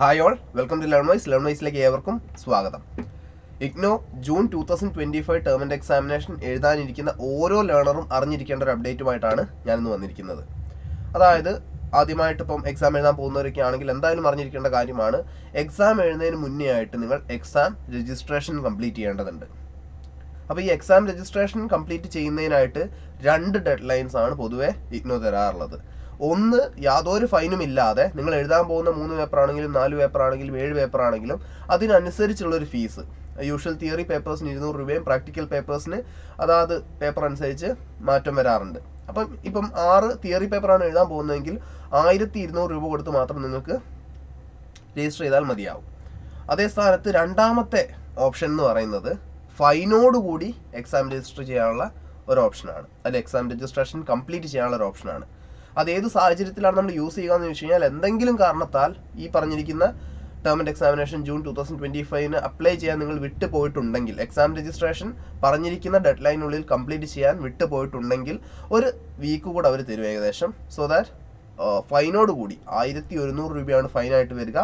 Hi all welcome to learn wise learn വൈസിലേക്ക് ഏവർക്കും സ്വാഗതം. IGNOU June two thousand twenty five term examination എഴുതാനിരിക്കുന്ന ഓരോ ലേണറും അറിഞ്ഞിരിക്കേണ്ട ഒരു അപ്ഡേറ്റുമായിട്ടാണ് ഞാനിന്ന് വന്നിരിക്കുന്നത്. അതായത് ആദ്യമായിട്ട് ഇപ്പം എക്സാം എഴുതാൻ പോകുന്നവരൊക്കെ ആണെങ്കിൽ എന്തായാലും അറിഞ്ഞിരിക്കേണ്ട കാര്യമാണ് എക്സാം എഴുതുന്നതിന് മുന്നേ ആയിട്ട് നിങ്ങൾ എക്സാം രജിസ്ട്രേഷൻ കംപ്ലീറ്റ് ചെയ്യേണ്ടതുണ്ട്. അപ്പോൾ ഈ എക്സാം രജിസ്ട്രേഷൻ കംപ്ലീറ്റ് ചെയ്യുന്നതിനായിട്ട് രണ്ട് ഡെഡ് ലൈൻസ് ആണ് പൊതുവേ ഇഗ്നോ തരാറുള്ളത്. ഒന്ന് യാതൊരു ഫൈനും ഇല്ലാതെ നിങ്ങൾ എഴുതാൻ പോകുന്ന മൂന്ന് പേപ്പർ ആണെങ്കിലും നാല് പേപ്പർ ആണെങ്കിലും ഏഴ് പേപ്പർ ആണെങ്കിലും അതിനനുസരിച്ചുള്ള ഒരു ഫീസ് യൂഷ്വൽ തിയറി പേപ്പേഴ്സിന് ഇരുന്നൂറ് രൂപയും പ്രാക്ടിക്കൽ പേപ്പേഴ്സിന് അതാത് പേപ്പർ അനുസരിച്ച് മാറ്റം വരാറുണ്ട്. അപ്പം ഇപ്പം ആറ് തിയറി പേപ്പറാണ് എഴുതാൻ പോകുന്നതെങ്കിൽ ആയിരത്തി ഇരുന്നൂറ് രൂപ കൊടുത്ത് മാത്രം നിങ്ങൾക്ക് രജിസ്റ്റർ ചെയ്താൽ മതിയാവും. അതേ സ്ഥാനത്ത് രണ്ടാമത്തെ ഓപ്ഷൻ എന്ന് പറയുന്നത് ഫൈനോട് കൂടി എക്സാം രജിസ്റ്റർ ചെയ്യാനുള്ള ഒരു ഓപ്ഷനാണ് അല്ലെ എക്സാം രജിസ്ട്രേഷൻ കംപ്ലീറ്റ് ചെയ്യാനുള്ള ഒരു ഓപ്ഷനാണ് അത് ഏത് സാഹചര്യത്തിലാണ് നമ്മൾ യൂസ് ചെയ്യുക എന്ന് ചോദിച്ചു കഴിഞ്ഞാൽ എന്തെങ്കിലും കാരണത്താൽ ഈ പറഞ്ഞിരിക്കുന്ന term and examination June two thousand twenty ഫൈവിന് apply ചെയ്യാൻ നിങ്ങൾ വിട്ടു പോയിട്ടുണ്ടെങ്കിൽ എക്സാം രജിസ്ട്രേഷൻ പറഞ്ഞിരിക്കുന്ന ഡെഡ് ലൈനുള്ളിൽ കംപ്ലീറ്റ് ചെയ്യാൻ വിട്ടു പോയിട്ടുണ്ടെങ്കിൽ ഒരു വീക്ക് കൂടെ അവർ തരും ഏകദേശം. സോ ദാറ്റ് ഫൈനോട് കൂടി ആയിരത്തി ഒരുന്നൂറ് രൂപയാണ് ഫൈനായിട്ട് വരിക.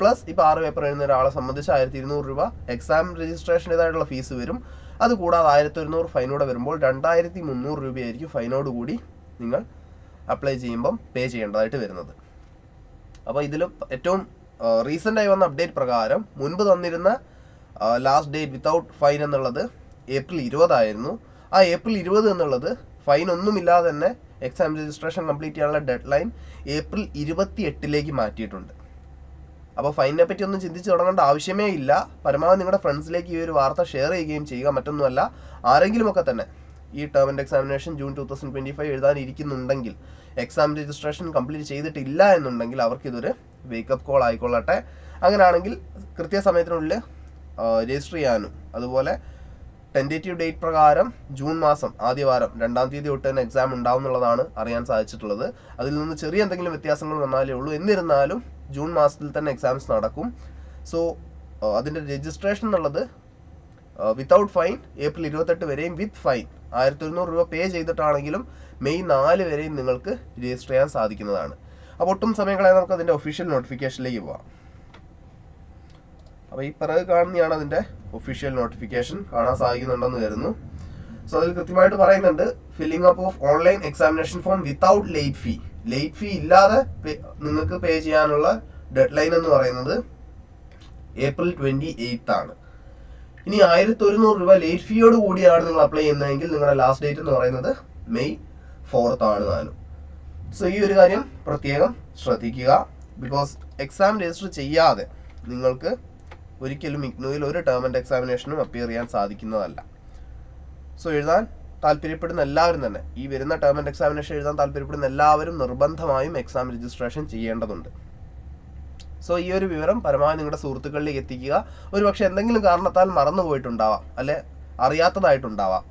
പ്ലസ് ഇപ്പോൾ ആറ് പേപ്പർ എഴുതുന്ന ഒരാളെ സംബന്ധിച്ച് ആയിരത്തി ഇരുന്നൂറ് രൂപ എക്സാം രജിസ്ട്രേഷന്റെതായിട്ടുള്ള ഫീസ് വരും. അത് കൂടാതെ ആയിരത്തി ഒരുന്നൂറ് ഫൈനോടെ വരുമ്പോൾ രണ്ടായിരത്തി മുന്നൂറ് രൂപയായിരിക്കും ഫൈനോട് കൂടി നിങ്ങൾ അപ്ലൈ ചെയ്യുമ്പം പേ ചെയ്യേണ്ടതായിട്ട് വരുന്നത്. അപ്പോൾ ഇതിൽ ഏറ്റവും റീസെന്റായി വന്ന അപ്ഡേറ്റ് പ്രകാരം മുൻപ് തന്നിരുന്ന ലാസ്റ്റ് ഡേറ്റ് വിത്തൗട്ട് ഫൈൻ എന്നുള്ളത് ഏപ്രിൽ ഇരുപതായിരുന്നു. ആ ഏപ്രിൽ ഇരുപത് എന്നുള്ളത് ഫൈൻ ഒന്നുമില്ലാതെ തന്നെ എക്സാം രജിസ്ട്രേഷൻ കംപ്ലീറ്റ് ചെയ്യാനുള്ള ഡെഡ് ലൈൻ ഏപ്രിൽ ഇരുപത്തി എട്ടിലേക്ക് മാറ്റിയിട്ടുണ്ട് അപ്പോൾ ഫൈനിനെ പറ്റി ഒന്നും ചിന്തിച്ച് തുടങ്ങേണ്ട ആവശ്യമേ ഇല്ല. പരമാവധി നിങ്ങളുടെ ഫ്രണ്ട്സിലേക്ക് ഈ ഒരു വാർത്ത ഷെയർ ചെയ്യുകയും ചെയ്യുക. മറ്റൊന്നുമല്ല ആരെങ്കിലുമൊക്കെ തന്നെ ഈ term examination June two thousand twenty five എഴുതാനിരിക്കുന്നുണ്ടെങ്കിൽ exam registration complete ചെയ്തിട്ടില്ല എന്നുണ്ടെങ്കിൽ അവർക്ക് ഇതൊരു വേക്കപ്പ് കോൾ ആയിക്കൊള്ളട്ടെ. അങ്ങനെയാണെങ്കിൽ കൃത്യസമയത്തിനുള്ളിൽ രജിസ്റ്റർ ചെയ്യാനും. അതുപോലെ ടെന്റേറ്റീവ് ഡേറ്റ് പ്രകാരം ജൂൺ മാസം ആദ്യവാരം രണ്ടാം തീയതി തൊട്ട് തന്നെ എക്സാം ഉണ്ടാവും എന്നുള്ളതാണ് അറിയാൻ സാധിച്ചിട്ടുള്ളത്. അതിൽ നിന്ന് ചെറിയ എന്തെങ്കിലും വ്യത്യാസങ്ങൾ വന്നാലേ ഉള്ളൂ. എന്നിരുന്നാലും ജൂൺ മാസത്തിൽ തന്നെ എക്സാംസ് നടക്കും. സോ അതിന്റെ രജിസ്ട്രേഷൻ എന്നുള്ളത് വിത്തൗട്ട് ഫൈൻ ഏപ്രിൽ ഇരുപത്തെട്ട് വരെയും വിത്ത് ഫൈൻ ആയിരത്തി ഒരുന്നൂറ് രൂപ പേ ചെയ്തിട്ടാണെങ്കിലും മെയ് നാല് വരെയും നിങ്ങൾക്ക് രജിസ്റ്റർ ചെയ്യാൻ സാധിക്കുന്നതാണ്. അപ്പോൾ ഒട്ടും സമയം കളയാൻ നമുക്ക് അതിന്റെ ഒഫീഷ്യൽ നോട്ടിഫിക്കേഷനിലേക്ക് പോവാം. അപ്പോൾ ഈ പിറകെ കാണുന്നതാണ് അതിന്റെ ഒഫീഷ്യൽ നോട്ടിഫിക്കേഷൻ കാണാൻ സാധിക്കുന്നുണ്ടെന്ന് കരുതുന്നു സോ അതിൽ കൃത്യമായിട്ട് പറയുന്നുണ്ട് filling up of online examination form without late fee late fee ഇല്ലാതെ നിങ്ങൾക്ക് പേ ചെയ്യാനുള്ള ഡെഡ് ലൈൻ എന്ന് പറയുന്നത് ഏപ്രിൽ ട്വന്റി എയ്ത്ത് ആണ്. ഇനി ആയിരത്തി ഒരുന്നൂറ് രൂപ ലേറ്റ് ഫീയോട് കൂടിയാണ് നിങ്ങൾ അപ്ലൈ ചെയ്യുന്നതെങ്കിൽ നിങ്ങളുടെ ലാസ്റ്റ് ഡേറ്റ് എന്ന് പറയുന്നത് മെയ് ഫോർത്ത് ആണ് താനും. സോ ഈ ഒരു കാര്യം പ്രത്യേകം ശ്രദ്ധിക്കുക. ബിക്കോസ് എക്സാം രജിസ്റ്റർ ചെയ്യാതെ നിങ്ങൾക്ക് ഒരിക്കലും ഇഗ്നോയിൽ ഒരു ടേം ആൻഡ് എക്സാമിനേഷനും അപ്പിയർ ചെയ്യാൻ സാധിക്കുന്നതല്ല. സോ എഴുതാൻ താല്പര്യപ്പെടുന്ന എല്ലാവരും തന്നെ ഈ വരുന്ന ടേം ആൻഡ് എക്സാമിനേഷൻ എഴുതാൻ താല്പര്യപ്പെടുന്ന എല്ലാവരും നിർബന്ധമായും എക്സാം രജിസ്ട്രേഷൻ ചെയ്യേണ്ടതുണ്ട്. സോ ഈ ഒരു വിവരം പരമാവധി നിങ്ങളുടെ സുഹൃത്തുക്കളിലേക്ക് എത്തിക്കുക. ഒരു പക്ഷെ എന്തെങ്കിലും കാരണത്താൽ മറന്നു പോയിട്ടുണ്ടാവാം അല്ലെ? അറിയാത്തതായിട്ടുണ്ടാവാം.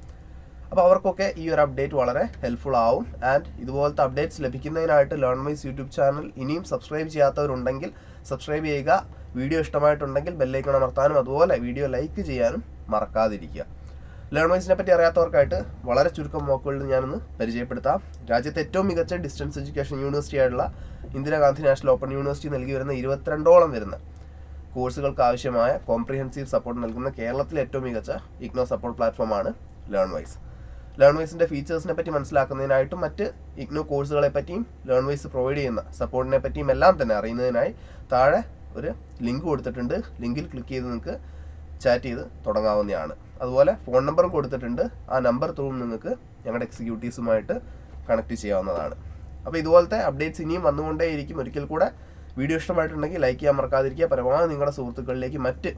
അപ്പോൾ അവർക്കൊക്കെ ഈ ഒരു അപ്ഡേറ്റ് വളരെ ഹെൽപ്ഫുൾ ആവും. ആൻഡ് ഇതുപോലത്തെ അപ്ഡേറ്റ്സ് ലഭിക്കുന്നതിനായിട്ട് ലേൺ മൈസ് യൂട്യൂബ് ചാനൽ ഇനിയും സബ്സ്ക്രൈബ് ചെയ്യാത്തവരുണ്ടെങ്കിൽ സബ്സ്ക്രൈബ് ചെയ്യുക. വീഡിയോ ഇഷ്ടമായിട്ടുണ്ടെങ്കിൽ ബെല്ലൈക്കൺ അമർത്താനും അതുപോലെ വീഡിയോ ലൈക്ക് ചെയ്യാനും മറക്കാതിരിക്കുക. ലേൺ വൈസിനെ പറ്റി അറിയാത്തവർക്കായിട്ട് വളരെ ചുരുക്കം വാക്കുകളിൽ ഞാനൊന്ന് പരിചയപ്പെടുത്താം. രാജ്യത്തെ ഏറ്റവും മികച്ച ഡിസ്റ്റൻസ് എഡ്യൂക്കേഷൻ യൂണിവേഴ്സിറ്റി ആയിട്ടുള്ള ഇന്ദിരാഗാന്ധി നാഷണൽ ഓപ്പൺ യൂണിവേഴ്സിറ്റി നൽകി വരുന്ന ഇരുപത്തിരണ്ടോളം വരുന്ന കോഴ്സുകൾക്ക് ആവശ്യമായ കോംപ്രിഹെൻസീവ് സപ്പോർട്ട് നൽകുന്ന കേരളത്തിലെ ഏറ്റവും മികച്ച ഇഗ്നോ സപ്പോർട്ട് പ്ലാറ്റ്ഫോമാണ് ലേൺ വൈസ് ലേൺ വൈസിന്റെ ഫീച്ചേഴ്സിനെ പറ്റി മനസ്സിലാക്കുന്നതിനായിട്ടും മറ്റ് ഇഗ്നോ കോഴ്സുകളെ പറ്റിയും ലേൺ വൈസ് പ്രൊവൈഡ് ചെയ്യുന്ന സപ്പോർട്ടിനെ പറ്റിയും എല്ലാം തന്നെ അറിയുന്നതിനായി താഴെ ഒരു ലിങ്ക് കൊടുത്തിട്ടുണ്ട്. ലിങ്കിൽ ക്ലിക്ക് ചെയ്ത് നിങ്ങൾക്ക് ചാറ്റ് ചെയ്ത് തുടങ്ങാവുന്നതാണ്. അതുപോലെ ഫോൺ നമ്പറും കൊടുത്തിട്ടുണ്ട്. ആ നമ്പർ ത്രൂ നിങ്ങൾക്ക് ഞങ്ങളുടെ എക്സിക്യൂട്ടീവ്സുമായിട്ട് കണക്ട് ചെയ്യാവുന്നതാണ്. അപ്പോൾ ഇതുപോലത്തെ അപ്ഡേറ്റ്സ് ഇനിയും വന്നുകൊണ്ടേയിരിക്കും. ഒരിക്കൽ കൂടെ വീഡിയോ ഇഷ്ടമായിട്ടുണ്ടെങ്കിൽ ലൈക്ക് ചെയ്യാൻ മറക്കാതിരിക്കുക. പരമാവധി നിങ്ങളുടെ സുഹൃത്തുക്കളിലേക്കും മറ്റ്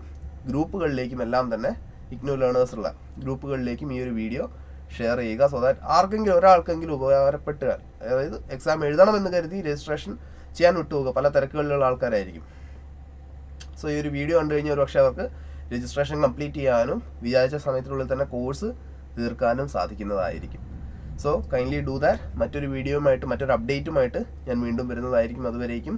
ഗ്രൂപ്പുകളിലേക്കും എല്ലാം തന്നെ ഇഗ്നോ ലേണേഴ്സുള്ള ഗ്രൂപ്പുകളിലേക്കും ഈ ഒരു വീഡിയോ ഷെയർ ചെയ്യുക. സോ ദാറ്റ് ആർക്കെങ്കിലും ഒരാൾക്കെങ്കിലും ഉപകാരപ്പെട്ട് അതായത് എക്സാം എഴുതണമെന്ന് കരുതി രജിസ്ട്രേഷൻ ചെയ്യാൻ വിട്ടുപോകുക പല തിരക്കുകളിലുള്ള ആൾക്കാരായിരിക്കും. സോ ഈ ഒരു വീഡിയോ കണ്ടു കഴിഞ്ഞാൽ ഒരുപക്ഷെ അവർക്ക് രജിസ്ട്രേഷൻ കംപ്ലീറ്റ് ചെയ്യാനും വിചാരിച്ച സമയത്തിനുള്ളിൽ തന്നെ കോഴ്സ് തീർക്കാനും സാധിക്കുന്നതായിരിക്കും. സോ കൈൻഡ്ലി ഡു ദാറ്റ് മറ്റൊരു വീഡിയോയുമായിട്ട് മറ്റൊരു അപ്ഡേറ്റുമായിട്ട് ഞാൻ വീണ്ടും വരുന്നതായിരിക്കും. അതുവരേക്കും